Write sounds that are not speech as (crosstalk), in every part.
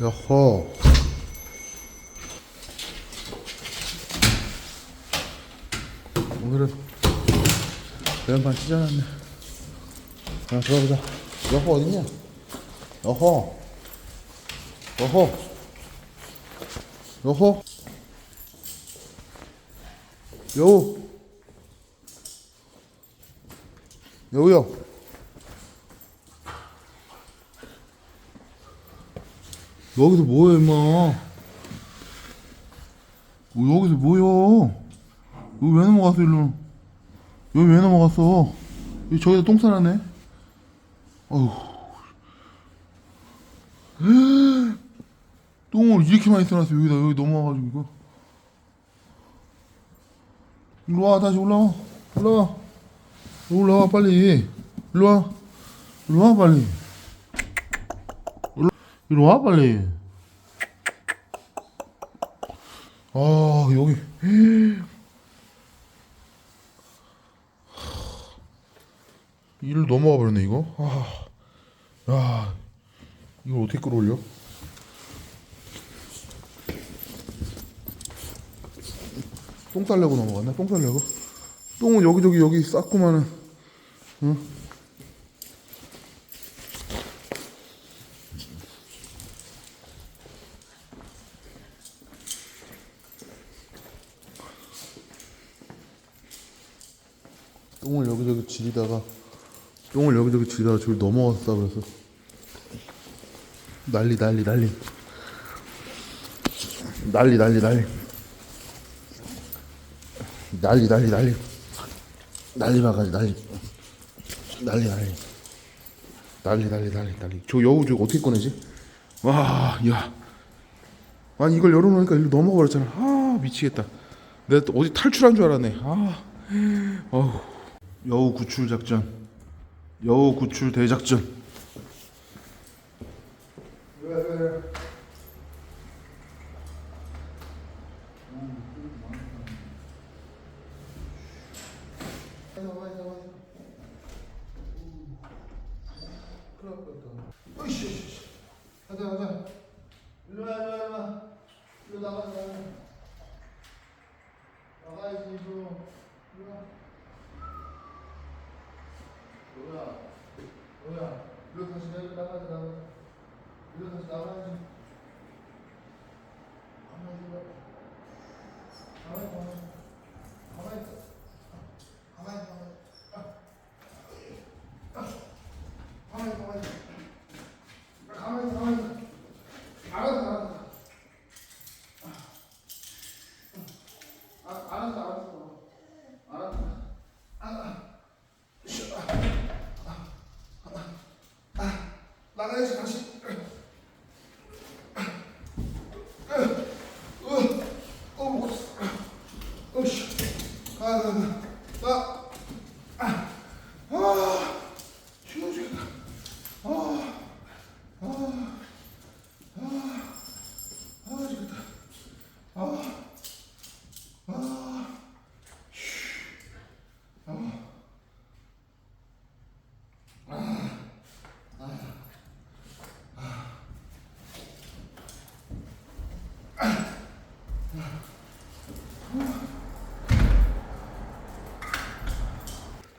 여호. 오늘은 매운판 찢어놨네. 자, 들어가보자. 여호 어딨냐? 여호. 여호. 여호. 여우. 여우야. 여기서 뭐해, 임마? 어, 여기서 뭐야? 여기 왜 넘어갔어, 일로? 여기 왜 넘어갔어? 여기 저기다 똥 싸놨네? 어휴. (gasps) 똥을 이렇게 많이 싸놨어, 여기다, 여기 넘어와가지고, 이거. 일로 와, 다시 올라와. 올라와. 올라와, 빨리. 일로 와. 일로 와, 빨리. 이리 와 빨리. 아 여기. 이를 넘어가 버렸네 이거. 아, 야 이걸 어떻게 끌어올려? 똥 싸려고 넘어갔나? 똥 싸려고? 똥은 여기저기 여기 쌌구만은 응? 똥을 여기저기 지리다가 똥을 여기저기 지리다가 저기 넘어갔다 그래서. 난리 난리 난리. 난리 난리 난리. 난리 난리 난리. 난리 바가지 난리. 난리 난리. 난리 난리 난리 난리. 저 여우 저거 어떻게 꺼내지? 와야. 아니 이걸 열어놓으니까 일로 넘어가 버렸잖아. 아 미치겠다. 내가 또 어디 탈출한 줄 알았네. 아 어우 여우 구출 작전 여우 구출 대작전. 가자 가자 일로 와 일로 와 일로 와 일로 나가 나가 나가야지 일로. 일로 와 뭐야 뭐야? 일로 다시 내려 나가자 나가 일로 다시 나가야지 大家一起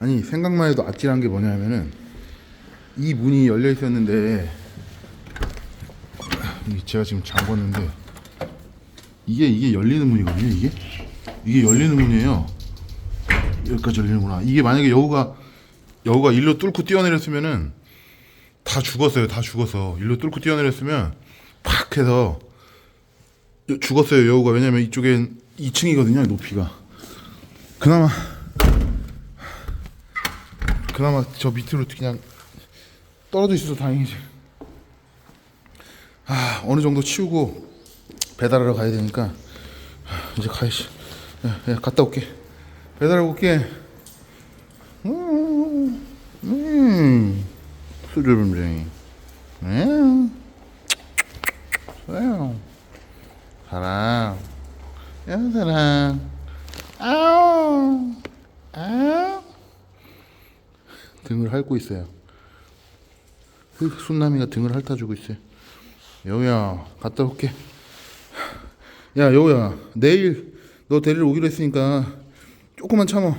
아니 생각만 해도 아찔한 게 뭐냐면은 이 문이 열려 있었는데 이 제가 지금 잠궜는데 이게 이게 열리는 문이거든요 이게? 이게 열리는 문이에요. 여기까지 열리는구나. 이게 만약에 여우가 여우가 일로 뚫고 뛰어내렸으면은 다 죽었어요 다 죽어서. 일로 뚫고 뛰어내렸으면 팍 해서 여- 죽었어요 여우가. 왜냐면 이쪽엔 2층이거든요 높이가. 그나마 그나마 저 밑으로 그냥 떨어져 있어서 다행이지. 아 어느 정도 치우고 배달하러 가야 되니까 아, 이제 가야지. 야, 야, 갔다 올게. 배달하고 올게. 음, 음, 수줍음쟁이. 음, 사랑, 사랑, 야 사랑. 아우, 아우. 등을 핥고 있어요. 그 순남이가 등을 핥아주고 있어요. 여우야 갔다 올게 야 여우야 내일 너 데리러 오기로 했으니까 조금만 참어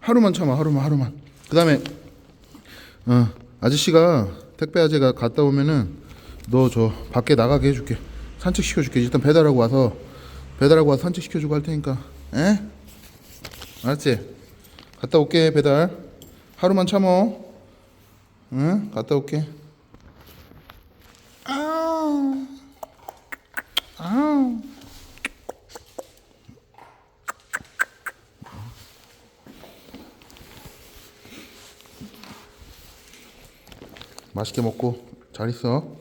하루만 참아 하루만 하루만 그 다음에 어 아저씨가 택배 아재가 갔다 오면은 너 저 밖에 나가게 해줄게 산책 시켜줄게 일단 배달하고 와서 배달하고 와서 산책 시켜주고 할 테니까 에? 알았지? 갔다 올게 배달 하루만 참어. 응? 갔다 올게. 아우 아우 맛있게 먹고 잘 있어